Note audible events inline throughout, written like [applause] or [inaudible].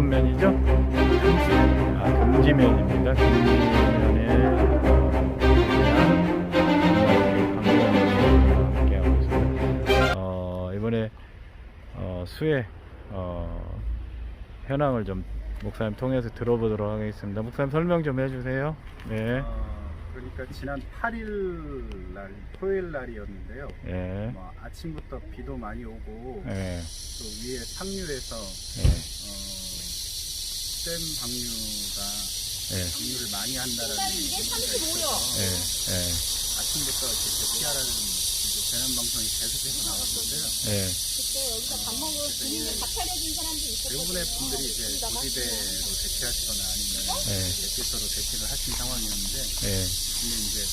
어떤 면이죠? 아, 금지면입니다. 금지면에 어, 이번에 어, 수해 어, 현황을 좀 목사님 통해서 들어보도록 하겠습니다. 목사님 설명 좀 해주세요. 네. 아, 그러니까 지난 8일 날 토요일 날이었는데요. 예. 뭐 아침부터 비도 많이 오고 예. 또 위에 상류에서 예. 어, 댐 방류가 예. 방류를 많이 한다라는 이게 얘기가 35요. 예. 예. 아침부터 이렇게 대피하라는 이제 재난 방송이 계속해서 나왔는데요. 예. 그때 여기서 밥 먹을 분위기 밥 차려준 사람도 있었거든요. 대부분의 분들이 이제 고지대로 대피하시거나 아니면 네. 대피소로 대피를 하신 상황이었는데 예. 근데 이제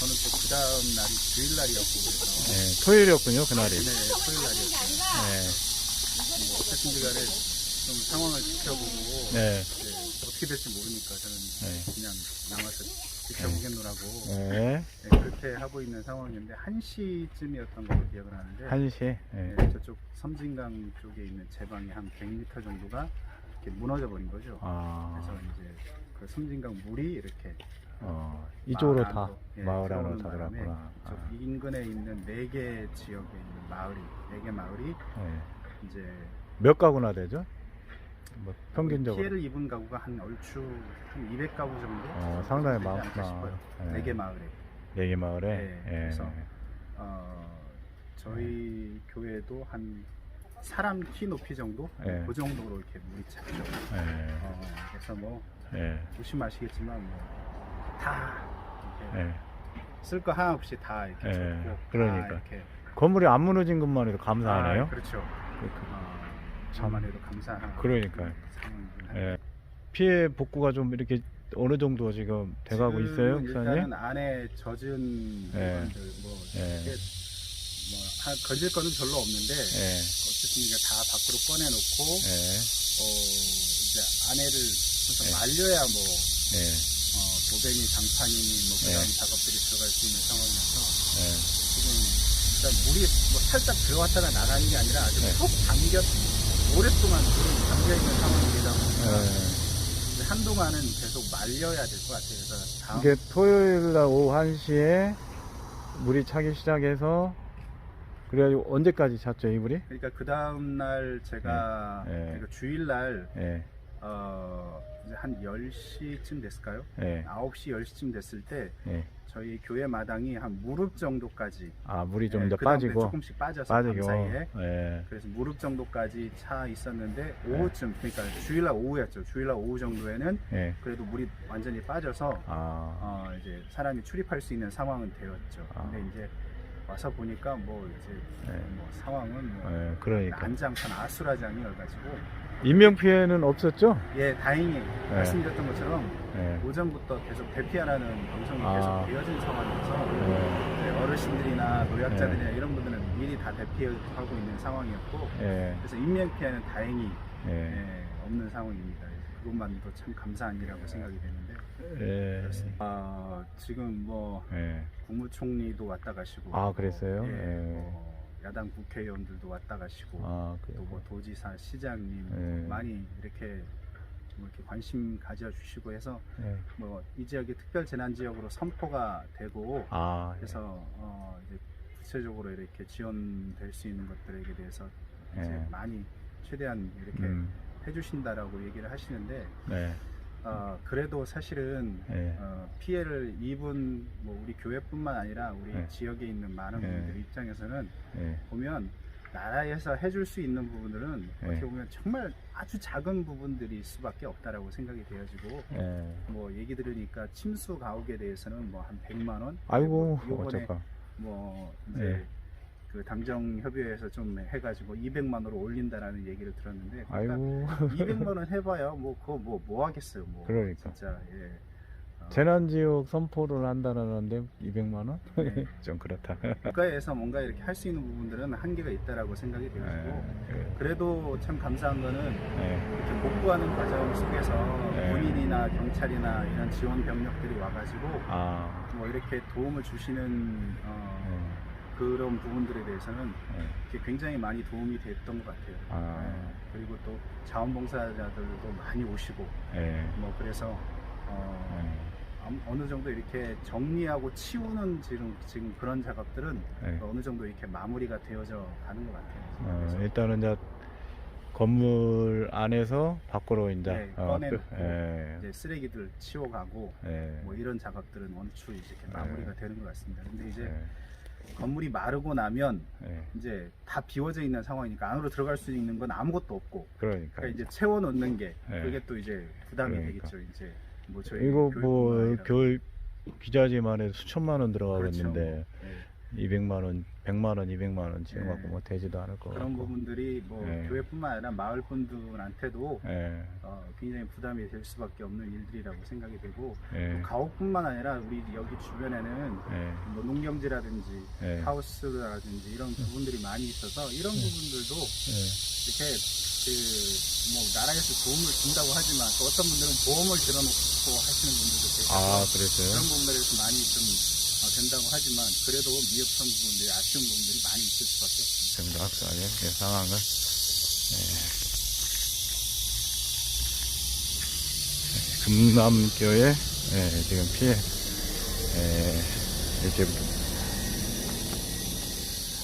저는 또 그 다음 날이 주일 날이었고 그래서 예. 토요일이었군요, 그날이. 네, 토요일 날이었어요. 예. 뭐 어쨌든지 간에 좀 상황을 지켜보고 네. 어떻게 될지 모르니까 저는 네. 그냥 남아서 지켜보겠노라고 예. 네, 그렇게 하고 있는 상황이었는데 1시쯤이었던 걸로 기억을 하는데 1시. 예. 네, 저쪽 섬진강 쪽에 있는 제방이 한 100m 정도가 이렇게 무너져 버린 거죠. 아. 그래서 이제 그 섬진강 물이 이렇게 어, 이쪽으로 마을 다 안으로, 예, 마을 안으로 들어오는 다 바람에 들어갔구나. 저 아, 인근에 있는 네 개 지역에 있는 마을이 네 개 마을이 예. 이제 몇 가구나 되죠? 뭐 평균적으로. 피해를 입은 가구가 한 얼추 한 200가구 정도 어, 상당히 되지 않을까 많구나. 싶어요. 예. 네 개 마을에. 네개 마을에. 네, 예. 그래서 어, 저희 교회도 한 사람 키 높이 정도 예. 그 정도로 이렇게 물이 찼죠. 예. 어, 그래서 뭐 예. 보시면 아시겠지만 뭐다 이렇게 예. 쓸거 하나 없이 다 이렇게 예, 줬고 다 그러니까. 이렇게 건물이 안 무너진 것만 해도 감사하네요. 아, 그렇죠. 그- 어, 참. 참만 해도 감사한 그러니까요. 예. 피해 복구가 좀 이렇게 어느 정도 지금 돼가고 지금 있어요, 일단은 목사님? 안에 젖은 예. 물건들 뭐 예. 이게 뭐 하- 건질 거는 별로 없는데 예. 어쨌든 이게 다 밖으로 꺼내놓고 예. 어 이제 안에를 예. 말려야 뭐 예. 어, 도배니 장판이니 뭐 그런 예. 작업들이 들어갈 수 있는 상황이어서 예. 지금 일단 물이 뭐 살짝 들어왔다가 나가는 게 아니라 아주 네. 푹 잠겨 오랫동안 물이 잠겨 있는 상황이다 보니까 예. 이제 한동안은 계속 말려야 될 것 같아요. 그래서 다음 이게 토요일 날 오후 1시에 물이 차기 시작해서 그래가지고 언제까지 찼죠, 이 물이? 그러니까 그 다음 날 제가 네. 네. 그러니까 주일 날 예. 어, 이제 한 10시쯤 됐을까요? 예. 9시 10시쯤 됐을 때 예. 저희 교회 마당이 한 무릎 정도까지 아, 물이 좀 예, 더그 다음에 빠지고. 조금씩 빠져서 빠지고. 밤 사이에 예. 그래서 무릎 정도까지 차 있었는데 네. 오후쯤 그러니까 주일날 오후였죠. 주일날 오후 정도에는 예. 그래도 물이 완전히 빠져서 아. 어 이제 사람이 출입할 수 있는 상황은 되었죠. 아. 근데 이제 와서 보니까 뭐 이제 네. 뭐 상황은 뭐 예, 그러니까. 난장판 아수라장이어가지고 인명 피해는 없었죠? 예 다행히 네. 말씀드렸던 것처럼 예. 오전부터 계속 대피하라는 방송이 아. 계속 되어진 상황이어서 예. 이제 어르신들이나 노약자들이나 이런 분들은 미리 다 대피하고 있는 상황이었고 예. 그래서 인명 피해는 다행히 예. 예, 없는 상황입니다. 그것만도 참 감사한 일이라고 생각이 되는데 예. 그렇습니다. 아, 지금 뭐 예. 국무총리도 왔다 가시고 아, 그랬어요? 예, 예. 뭐 야당 국회의원들도 왔다 가시고 아, 또뭐 그래요. 도지사, 시장님 예. 많이 이렇게 뭐 이렇게 관심 가져주시고 해서 예. 뭐이 지역이 특별 재난 지역으로 선포가 되고 아, 예. 그래서 어 이제 구체적으로 이렇게 지원될 수 있는 것들에 대해서 이제 예. 많이 최대한 이렇게 음, 해주신다라고 얘기를 하시는데 네. 어 그래도 사실은 예. 어, 피해를 입은 뭐 우리 교회뿐만 아니라 우리 네. 지역에 있는 많은 네. 분들 입장에서는 예. 보면 나라에서 해줄 수 있는 부분들은 네. 어떻게 보면 정말 아주 작은 부분들일 수밖에 없다라고 생각이 되어지고 예. 뭐 얘기 들으니까 침수 가옥에 대해서는 뭐 한 100만 원 아이고, 요번에 어쩔까. 뭐 이제 네. 그 당정 협의회에서 좀 해가지고 200만 원으로 올린다라는 얘기를 들었는데 그러니까 아이고. 200만 원 해봐야 뭐 그거 뭐 뭐 하겠어요 뭐 그러니까. 진짜 예 어, 재난지역 선포를 한다는데 200만 원? 네. [laughs] 좀 그렇다. 국가에서 뭔가 이렇게 할 수 있는 부분들은 한계가 있다라고 생각이 되어지고 예. 그래도 참 감사한 거는 예. 이렇게 복구하는 과정 속에서 네. 군인이나 경찰이나 이런 지원 병력들이 와가지고 아. 뭐 이렇게 도움을 주시는 어, 그런 부분들에 대해서는 예. 이렇게 굉장히 많이 도움이 됐던 것 같아요. 아. 네. 그리고 또 자원봉사자들도 많이 오시고 예. 뭐 그래서 어, 예. 어느- 정도 이렇게 정리하고 치우는 지금 지금 그런 작업들은 네. 어느 정도 이렇게 마무리가 되어져 가는 것 같아요. 어, 일단은 이제 건물 안에서 밖으로 이제 네, 어, 꺼내놓고 그- 예, 이제 쓰레기들 치워가고 예, 뭐 이런 작업들은 원추 이렇게 마무리가 되는 것 같습니다. 근데 이제 예, 건물이 마르고 나면 예. 이제 다 비워져 있는 상황이니까 안으로 들어갈 수 있는 건 아무것도 없고 그러니까 그러니까 이제 채워 놓는 게 네. 그게 또 이제 부담이 그러니까. 되겠죠. 이제 뭐 저희 이거 뭐. 교육 기자재만 해도 수천만 원 들어가겠는데 네. 200만 원, 100만 원, 200만 원 지금 네. 갖고 뭐 되지도 않을 거 그런 같고. 부분들이 뭐 네. 교회뿐만 아니라 마을 분들한테도 예, 어, 굉장히 부담이 될 수밖에 없는 일들이라고 생각이 되고 예, 또 가옥뿐만 아니라 우리 여기 주변에는 예, 뭐 농경지라든지 네. 하우스라든지 이런 부분들이 많이 있어서 이런 부분들도 예. 이렇게 그 뭐 나라에서 도움을 준다고 하지만 또 어떤 분들은 보험을 들어놓고 하시는 분들도 계시고 아? 그런 부분들에 대해서 많이 좀 어, 된다고 하지만 그래도 미흡한 부분들이 아쉬운 부분들이 많이 있을 수밖에 없습니다. 지금 학생의 그 상황을 예. 금남교회 예, 지금 피해 예, 이렇게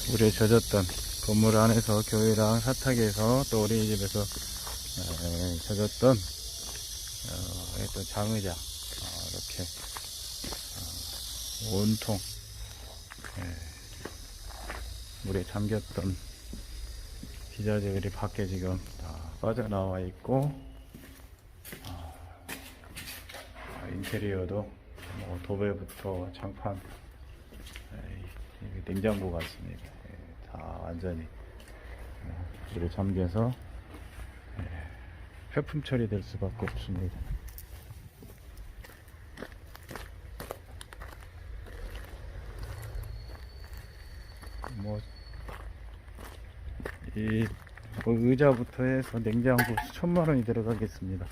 물에 젖었던 건물 안에서 교회랑 사탁에서 또 어린이집에서 예, 젖었던 어, 또 장의자 어, 이렇게 어, 온통 예, 물에 잠겼던 기자재들이 밖에 지금 다 빠져나와 있고 아, 인테리어도 뭐 도배부터 장판 이게 냉장고 같습니다. 예, 다 완전히 어, 물에 잠겨서 예, 회품 처리될 수밖에 없습니다. 뭐 이, 뭐 의자부터 해서 냉장고 수천만 원이 들어가겠습니다.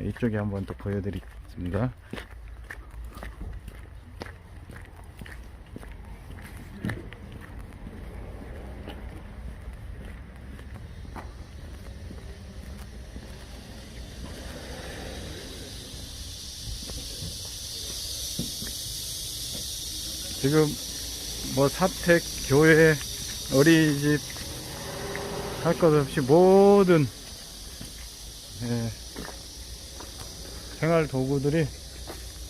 이쪽에 한번 또 보여드리겠습니다. 지금 뭐 사택, 교회, 어린이집 할 것 없이 모든 예, 생활 도구들이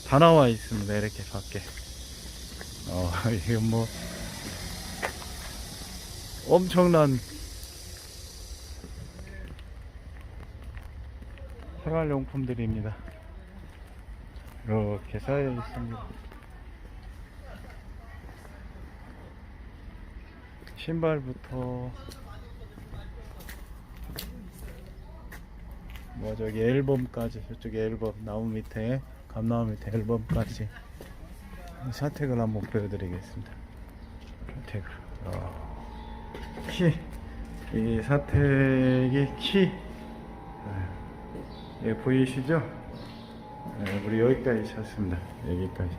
다 나와 있습니다. 이렇게 밖에. 어, [laughs] 이건 뭐 엄청난 생활용품들입니다. 이렇게 쌓여 있습니다. 신발부터 뭐 저기 앨범까지 저쪽에 앨범 나무 밑에 감나무 밑에 앨범까지 사택을 한번 보여드리겠습니다. 사택을 어, 키이 사택의 키 예, 보이시죠? 예, 우리 여기까지 찼습니다. 여기까지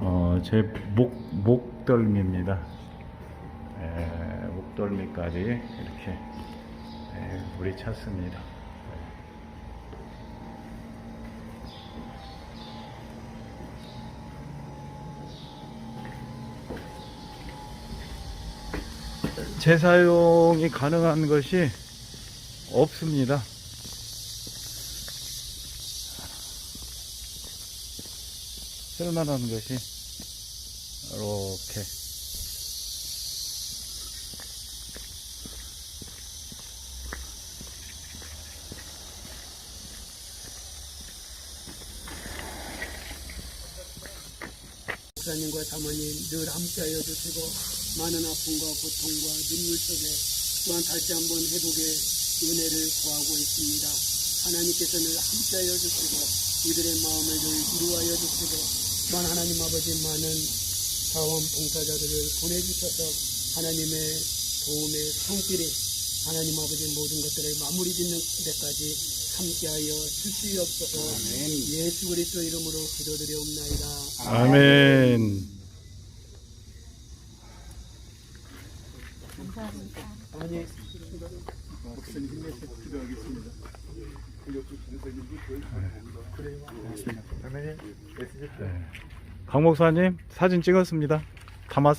어, 제 목 목덜미입니다. 예, 목덜미까지 이렇게 예, 물이 찼습니다. 재사용이 가능한 것이 없습니다. 쓸만한 것이 이렇게 목사님과 사모님 늘 함께하여 주시고 많은 아픔과 고통과 눈물 속에 또한 다시 한번 회복의 은혜를 구하고 있습니다. 하나님께서 늘 함께하여 주시고 이들의 마음을 늘 이루하여 주시고 만 하나님 아버지 많은 사원 봉사자들을 보내주셔서 하나님의 도움의 손길이 하나님 아버지 모든 것들을 마무리 짓는 데까지 함께하여 주시옵소서 예수 그리스도 이름으로 기도드리옵나이다. 아멘. 감사합니다. 강 목사님 사진 찍었습니다. 담았습니다.